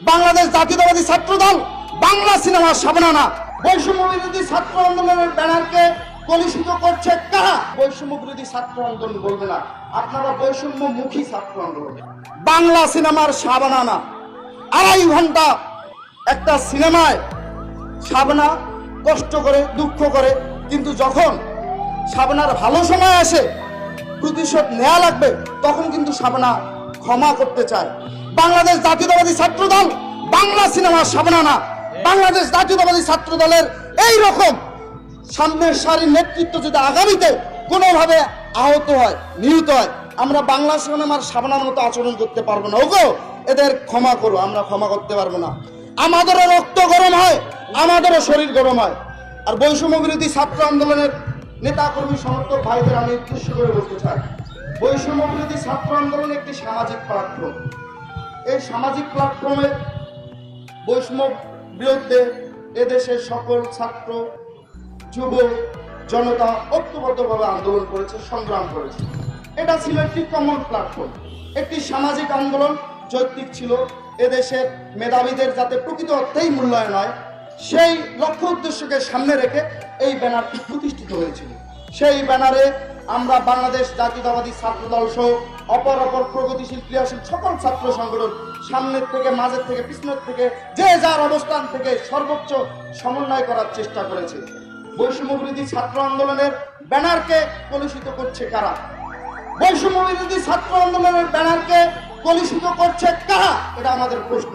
বাংলাদেশ জাতীয়তাবাদী ছাত্র দল বাংলা সিনেমার সাবনানা। বৈষম্য বিরোধী ছাত্র আন্দোলনের ব্যানারকে কলুষিত করছে কারা? বৈষম্য বিরোধী ছাত্র আন্দোলন বলবে না। আপনারা বৈষম্য মুখী ছাত্র আন্দোলন। বাংলা সিনেমার সাবনানা। আড়াই ঘণ্টা একটা সিনেমায় সাবনা কষ্ট করে দুঃখ করে কিন্তু যখন সাবনার ভালো সময় আসে প্রতিশোধ নেওয়া লাগবে তখন কিন্তু সাবনা ক্ষমা করতে চায়। বাংলাদেশ জাতীয়তাবাদী ছাত্র দল বাংলা সিনেমার সাবনা না বাংলাদেশ জাতীয়তাবাদী ছাত্র দলের এই রকম সামনের সারির নেতৃত্ব যদি আগামীতে কোনোভাবে আহত হয়, নিহত হয়, আমরা বাংলা সিনেমার সাবনার মতো আচরণ করতে পারব না। ওগো, এদের ক্ষমা করো, আমরা ক্ষমা করতে পারব না। আমাদেরও রক্ত গরম হয়, আমাদেরও শরীর গরম হয়। আর বৈষম্য বিরোধী ছাত্র আন্দোলনের নেতা কর্মী সমর্থক ভাইদের আমি উদ্দেশ্য করে বলতে চাই। বৈষম্য বিরোধী ছাত্র আন্দোলন একটি সামাজিক প্ল্যাটফর্ম এই সামাজিক প্ল্যাটফর্মে বৈষম্য বিরুদ্ধে এদেশের সকল ছাত্র, যুব, জনতা ঐক্যবদ্ধভাবে আন্দোলন করেছে, সংগ্রাম করেছে। এটা ছিল একটি কমন প্ল্যাটফর্ম একটি সামাজিক আন্দোলন। যৌক্তিক ছিল এদেশের মেধাবীদের যাতে প্রকৃত অর্থেই মূল্যায়ন হয়, সেই লক্ষ্য উদ্দেশ্যকে সামনে রেখে এই ব্যানারটি প্রতিষ্ঠিত হয়েছিল। সেই ব্যানারে আমরা বাংলাদেশ জাতীয়তাবাদী ছাত্র দল সহ অপর অপর প্রগতিশীল, ক্রিয়াশীল সকল ছাত্র সংগঠন সামনের থেকে, মাঝের থেকে, পিছনের থেকে, যে যার অবস্থান থেকে সর্বোচ্চ সমন্বয় করার চেষ্টা করেছে। বৈষম্য বিরোধী ছাত্র আন্দোলনের ব্যানারকে কলুষিত করছে কারা? বৈষম্য বিরোধী ছাত্র আন্দোলনের ব্যানারকে কলুষিত করছে কারা? এটা আমাদের প্রশ্ন।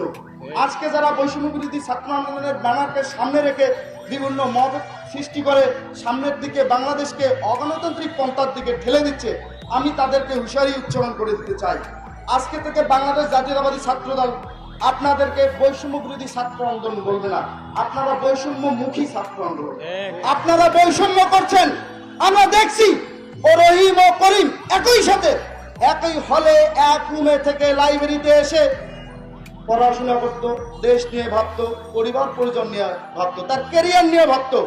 আজকে যারা বৈষম্য বিরোধী ছাত্র আন্দোলনের ব্যানারকে সামনে রেখে বিভিন্ন মত সৃষ্টি করে সামনের দিকে বাংলাদেশকে অগণতান্ত্রিক পন্থার দিকে ঠেলে দিচ্ছে, আমি তাদেরকে হুঁশিয়ারি উচ্চারণ করে দিতে চাই। আজকে থেকে বাংলাদেশ জাতীয়তাবাদী ছাত্র দল আপনাদেরকে বৈষম্য বিরোধী ছাত্র আন্দোলন বলবে না, আপনারা বৈষম্য মুখী ছাত্র আন্দোলন। আপনারা বৈষম্য করছেন, আমরা দেখছি ও রহিম ও করিম একই সাথে, একই হলে এক রুমে থেকে লাইব্রেরিতে এসে পড়াশোনা করতো, দেশ নিয়ে ভাবতো পরিবার পরিজন নিয়ে ভাবতো, তার কেরিয়ার নিয়ে ভাবতো।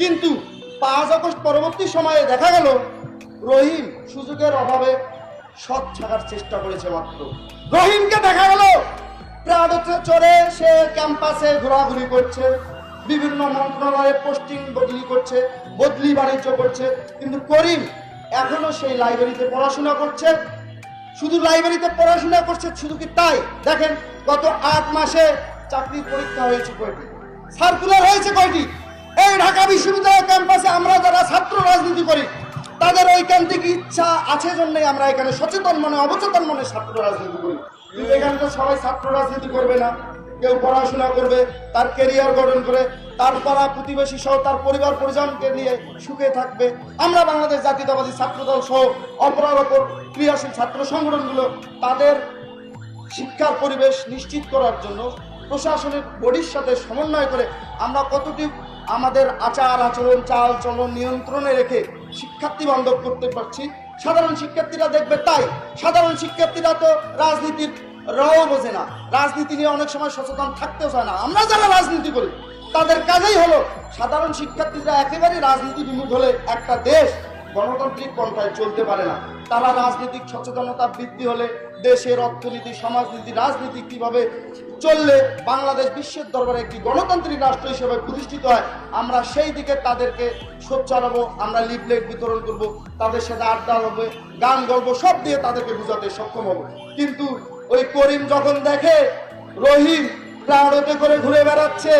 কিন্তু পাঁচ আগস্ট পরবর্তী সময়ে দেখা গেল, রহিম সুযোগের অভাবে সৎ থাকার চেষ্টা করেছে মাত্র। রহিমকে দেখা গেল চড়ে সে ক্যাম্পাসে ঘোরাঘুরি করছে, বিভিন্ন মন্ত্রণালয়ে পোস্টিং, বদলি করছে, বদলি বাণিজ্য করছে। কিন্তু করিম এখনও সেই লাইব্রেরিতে পড়াশোনা করছে। শুধু লাইব্রেরিতে পড়াশোনা করছে, শুধু কি তাই? দেখেন, গত আট মাসে চাকরির পরীক্ষা হয়েছে কয়টি? সার্কুলার হয়েছে কয়টি? এই ঢাকা বিশ্ববিদ্যালয় ক্যাম্পাসে আমরা যারা ছাত্র রাজনীতি করি, তাদের ঐকান্তিক ইচ্ছা আছে জন্যই আমরা এখানে সচেতন মনে, অবচেতন মনে ছাত্র রাজনীতি করি। কিন্তু এখানে তো সবাই ছাত্র রাজনীতি করবে না। কেউ পড়াশোনা করবে, তার কেরিয়ার গঠন করে, তার পাড়া প্রতিবেশী সহ তার পরিবার পরিজনকে নিয়ে সুখে থাকবে। আমরা বাংলাদেশ জাতীয়তাবাদী ছাত্রদল সহ অপরার অপর ক্রিয়াশীল ছাত্র সংগঠনগুলো তাদের শিক্ষার পরিবেশ নিশ্চিত করার জন্য প্রশাসনের বডির সাথে সমন্বয় করে আমরা কতটি আমাদের আচার আচরণ, চাল চলন নিয়ন্ত্রণে রেখে শিক্ষার্থী বান্ধব করতে পারছি। সাধারণ শিক্ষার্থীরা দেখবে তাই। সাধারণ শিক্ষার্থীরা তো রাজনীতির রও বোঝে না। রাজনীতি নিয়ে অনেক সময় সচেতন থাকতেও চায় না। আমরা যারা রাজনীতি করি, তাদের কাজেই হলো সাধারণ শিক্ষার্থীরা একেবারে রাজনীতি বিমুখ হলে একটা দেশ গণতান্ত্রিক পন্থায় চলতে পারে না। তারা রাজনৈতিক সচেতনতা বৃদ্ধি হলে দেশের অর্থনীতি, সমাজনীতি, রাজনীতি কীভাবে চললে বাংলাদেশ বিশ্বের দরবারে একটি গণতান্ত্রিক রাষ্ট্র হিসেবে প্রতিষ্ঠিত হয়। আমরা সেই দিকে তাদেরকে সোচ্চার হব আমরা লিফলেট বিতরণ করব, তাদের সাথে আড্ডা হবে, গান গল্প সব দিয়ে তাদেরকে বোঝাতে সক্ষম হব। কিন্তু ওই করিম যখন দেখে রহিম প্রাণতে করে ঘুরে বেড়াচ্ছে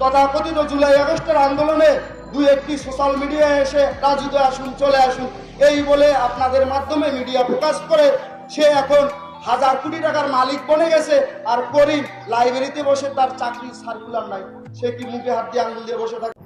তথাকথিত জুলাই, আগস্টের আন্দোলনে দুই একটি সোশ্যাল মিডিয়ায় এসে রাজুতে আসুন, চলে আসুন, এই বলে আপনাদের মাধ্যমে মিডিয়া প্রকাশ করে সে এখন হাজার কোটি টাকার মালিক বনে গেছে আর করিম লাইব্রেরিতে বসে তার চাকরির সার্কুলার নাই। সে কি মুখে হাত দিয়ে আঙুল দিয়ে বসে থাকে